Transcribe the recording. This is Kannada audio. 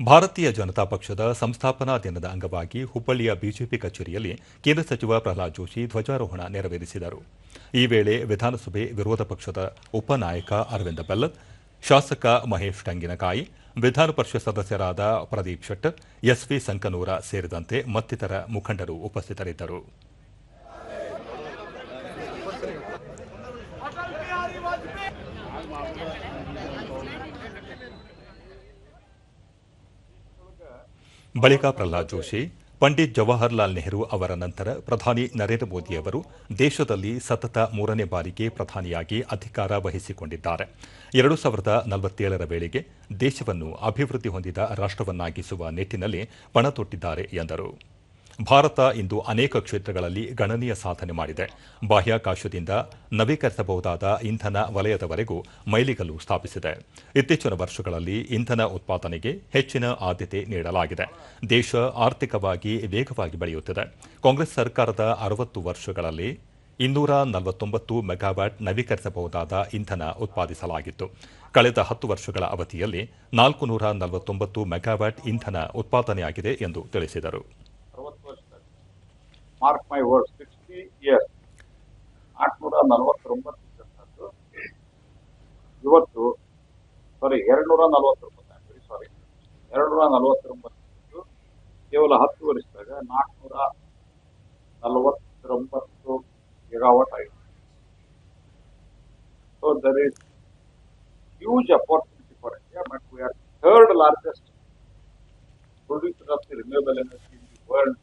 ಭಾರತೀಯ ಜನತಾ ಪಕ್ಷದ ಸಂಸ್ಥಾಪನಾ ದಿನದ ಅಂಗವಾಗಿ ಹುಬ್ಬಳ್ಳಿಯ ಬಿಜೆಪಿ ಕಚೇರಿಯಲ್ಲಿ ಕೇಂದ್ರ ಸಚಿವ ಪ್ರಹ್ಲಾದ್ ಜೋಶಿ ಧ್ವಜಾರೋಹಣ ನೆರವೇರಿಸಿದರು. ಈ ವೇಳೆ ವಿಧಾನಸಭೆ ವಿರೋಧ ಪಕ್ಷದ ಉಪನಾಯಕ ಅರವಿಂದ ಬೆಲ್ಲದ್ ಶಾಸಕ ಮಹೇಶ್ ಟಂಗಿನಕಾಯಿ, ವಿಧಾನ ಪರಿಷತ್ ಸದಸ್ಯರಾದ ಪ್ರದೀಪ್ ಶೆಟ್ಟರ್ ಎಸ್ವಿ ಸಂಕನೂರ ಸೇರಿದಂತೆ ಮತ್ತಿತರ ಮುಖಂಡರು ಉಪಸ್ಥಿತರಿದ್ದರು. ಬಳಿಕ ಪ್ರಹ್ಲಾದ್ ಜೋಶಿ, ಪಂಡಿತ್ ಜವಾಹರ್ಲಾಲ್ ನೆಹರು ಅವರ ನಂತರ ಪ್ರಧಾನಿ ನರೇಂದ್ರ ಮೋದಿಯವರು ದೇಶದಲ್ಲಿ ಸತತ ಮೂರನೇ ಬಾರಿಗೆ ಪ್ರಧಾನಿಯಾಗಿ ಅಧಿಕಾರ ವಹಿಸಿಕೊಂಡಿದ್ದಾರೆ. ಎರಡು ಸಾವಿರದ ನಲವತ್ತೇಳರ ವೇಳೆಗೆ ದೇಶವನ್ನು ಅಭಿವೃದ್ಧಿ ಹೊಂದಿದ ರಾಷ್ಟವನ್ನಾಗಿಸುವ ನಿಟ್ಟಿನಲ್ಲಿ ಪಣ ತೊಟ್ಟಿದ್ದಾರೆ ಎಂದರು. ಭಾರತ ಇಂದು ಅನೇಕ ಕ್ಷೇತ್ರಗಳಲ್ಲಿ ಗಣನೀಯ ಸಾಧನೆ ಮಾಡಿದೆ. ಬಾಹ್ಯಾಕಾಶದಿಂದ ನವೀಕರಿಸಬಹುದಾದ ಇಂಧನ ವಲಯದವರೆಗೂ ಮೈಲಿಗಲ್ಲು ಸ್ಥಾಪಿಸಿದೆ. ಇತ್ತೀಚಿನ ವರ್ಷಗಳಲ್ಲಿ ಇಂಧನ ಉತ್ಪಾದನೆಗೆ ಹೆಚ್ಚಿನ ಆದ್ಯತೆ ನೀಡಲಾಗಿದೆ. ದೇಶ ಆರ್ಥಿಕವಾಗಿ ವೇಗವಾಗಿ ಬೆಳೆಯುತ್ತಿದೆ. ಕಾಂಗ್ರೆಸ್ ಸರ್ಕಾರದ ಅರವತ್ತು ವರ್ಷಗಳಲ್ಲಿ ಇನ್ನೂರ ನಲವತ್ತೊಂಬತ್ತು ಮೆಗಾವ್ಯಾಟ್ ನವೀಕರಿಸಬಹುದಾದ ಇಂಧನ ಉತ್ಪಾದಿಸಲಾಗಿತ್ತು. ಕಳೆದ ಹತ್ತು ವರ್ಷಗಳ ಅವಧಿಯಲ್ಲಿ ನಾಲ್ಕು ನೂರ ನಲವತ್ತೊಂಬತ್ತು ಮೆಗಾವ್ಯಾಟ್ ಇಂಧನ ಉತ್ಪಾದನೆಯಾಗಿದೆ ಎಂದು ತಿಳಿಸಿದರು. Mark my word sixty years ನಾಲ್ಕುನೂರ ನಲವತ್ತೊಂಬತ್ತು ಇವತ್ತು ಸಾರಿ ಎರಡ್ನೂರ ನಲವತ್ತೊಂಬತ್ತು ಸಾರಿ ಎರಡ್ನೂರ ನಲವತ್ತೊಂಬತ್ತು ಕೇವಲ ಹತ್ತು ವರ್ಷದಾಗ ನಾಲ್ಕುನೂರ ನಲವತ್ತೊಂಬತ್ತು ಗಿಗಾವಟ್ ಆಗಿದೆ so there is huge opportunity for India, but we are third largest producer of the renewable energy in the world.